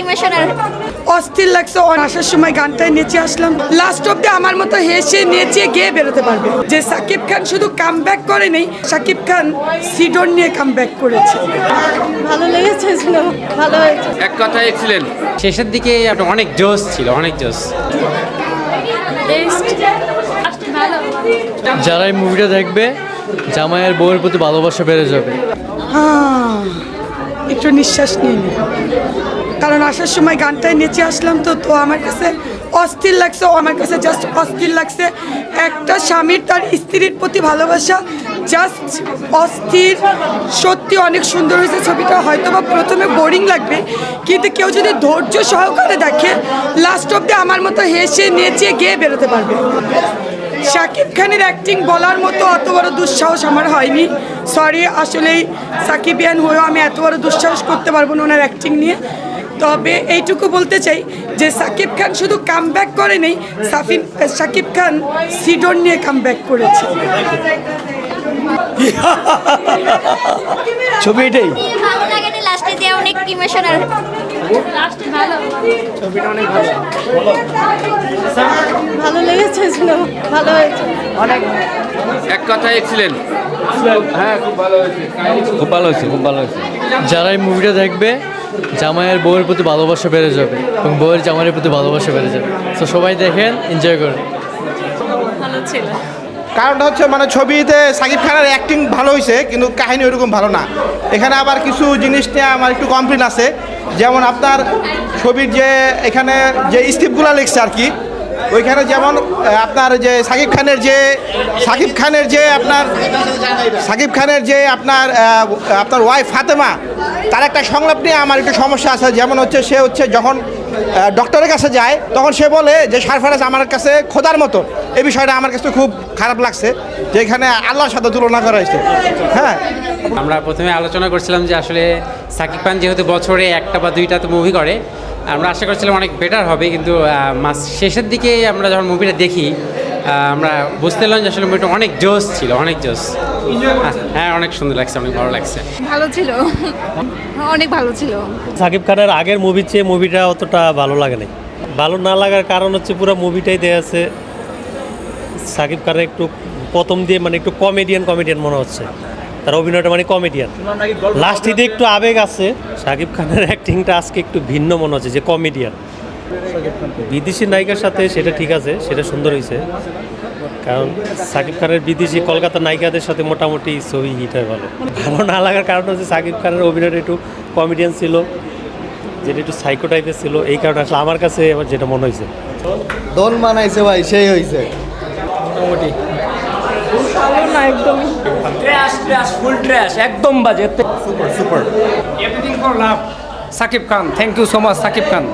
Emotional. অস্থির লাগছে on আসার সময় গানটায় নেচে আসলাম। লাস্ট অব্দি আমার মতো হেসে নেচে গিয়ে বেরোতে পারবে। যে সাকিব খান শুধু কাম ব্যাক করে নেই সাকিব খান সিডন নিয়ে কাম ব্যাক করেছে। ভালো লেগেছে ভালো হয়েছে। এক কথায় এক্সিলেন্ট। শেষের দিকে একটা অনেক জোশ ছিল অনেক জোশ। যারা এই মুভিটা দেখবে জামাইয়ের বউয়ের প্রতি ভালোবাসা বেড়ে যাবে। হ্যাঁ একটু নিঃশ্বাস নিয়ে। কারণ আসার সময় গানটায় নেচে আসলাম তো তো আমার কাছে অস্থির লাগছে আমার কাছে জাস্ট অস্থির লাগছে। একটা স্বামীর তার স্ত্রীর প্রতি ভালোবাসা জাস্ট অস্থির। সত্যি অনেক সুন্দর হয়েছে ছবিটা হয়তো বা প্রথমে বোরিং লাগবে, কিন্তু কেউ যদি ধৈর্য সহকারে দেখে লাস্ট অব্দি আমার মতো হেসে নেচে গিয়ে বেরোতে পারবে। শাকিব খানের অ্যাক্টিং বলার মতো অত বড় দুঃসাহস আমার হয়নি। সরি আসলেই সাকিবিয়ান হয়েও আমি এত বড় দুঃসাহস করতে পারব না ওনার অ্যাক্টিং নিয়ে। তবে এইটুকু বলতে চাই যে সাকিব খান শুধু কাম ব্যাক করেনি নেই সাফিন সাকিব খান সিডন নিয়ে কাম ব্যাক করেছে। ছবি এটাই। ভালো লাগে না লাস্টে অনেক ইমোশনাল ভালো। ভালো লেগেছে ভালো হয়েছে। এক এক্সিলেন্ট হ্যাঁ খুব ভালো হয়েছে। খুব ভালো হয়েছে খুব ভালো হয়েছে। যারা এই মুভিটা দেখবে জামাইয়ের বউয়ের প্রতি ভালোবাসা বেড়ে যাবে এবং বউয়ের জামাইয়ের প্রতি ভালোবাসা বেড়ে যাবে। তো সবাই দেখেন এনজয় করেন। কারণটা হচ্ছে মানে ছবিতে সাকিব খানের অ্যাক্টিং ভালো হয়েছে কিন্তু কাহিনী ওইরকম ভালো না। এখানে আবার কিছু জিনিস নিয়ে আমার একটু কমপ্লেন আছে। যেমন আপনার ছবির যে এখানে যে স্ক্রিপ্টগুলো লিখছে আর কি ওইখানে যেমন আপনার যে সাকিব খানের যে, সাকিব খানের যে আপনার, সাকিব খানের যে আপনার আপনার ওয়াইফ ফাতেমা, তার একটা সংলাপ নিয়ে আমার একটু সমস্যা আছে। যেমন হচ্ছে, সে হচ্ছে যখন ডক্টরের কাছে যায়, তখন সে বলে যে, সারফারাজ আমার কাছে খোদার মতো। এই বিষয়টা আমার কাছে খুব খারাপ লাগছে যে, এখানে আল্লাহর সাথে তুলনা করা হয়েছে। হ্যাঁ। আমরা প্রথমে আলোচনা করছিলাম যে, আসলে সাকিব খান যেহেতু বছরে একটা বা দুইটা তো মুভি করে আমরা আশা করছিলাম অনেক বেটার হবে কিন্তু মাস শেষের দিকে আমরা যখন মুভিটা দেখি আমরা বুঝতে পারলাম যে আসলে মুভিটা অনেক জোশ ছিল অনেক জোশ হ্যাঁ অনেক সুন্দর লাগছে অনেক ভালো লাগছে। ভালো ছিল। অনেক ভালো ছিল। সাকিব খানের আগের মুভির চেয়ে মুভিটা অতটা ভালো লাগে নাই। ভালো না লাগার কারণ হচ্ছে পুরো মুভিটাই দেয়া আছে। সাকিব খানের একটু প্রথম দিয়ে মানে একটু কমেডিয়ান কমেডিয়ান মনে হচ্ছে। তার অভিনয়টা মানে কমেডিয়ান লাস্ট ঈদে একটু আবেগ আছে সাকিব খানের অ্যাক্টিংটা আজকে একটু ভিন্ন মনে হচ্ছে যে কমেডিয়ান বিদেশি নায়িকার সাথে সেটা ঠিক আছে সেটা সুন্দর হয়েছে। কারণ সাকিব খানের বিদেশি কলকাতা নায়িকাদের সাথে মোটামুটি ছবি হিট হয় ভালো। ভালো না লাগার কারণ হচ্ছে সাকিব খানের অভিনয়টা একটু কমেডিয়ান ছিল যেটা একটু সাইকো টাইপের ছিল এই কারণে আসলে আমার কাছে এবার যেটা মনে হয়েছে। দোল বানাইছে ভাই সেই হয়েছে। ট্র্যাশ ট্র্যাশ ফুল ট্র্যাশ একদম বাজে। Super super everything for love Shakib Khan thank you so much Shakib Khan.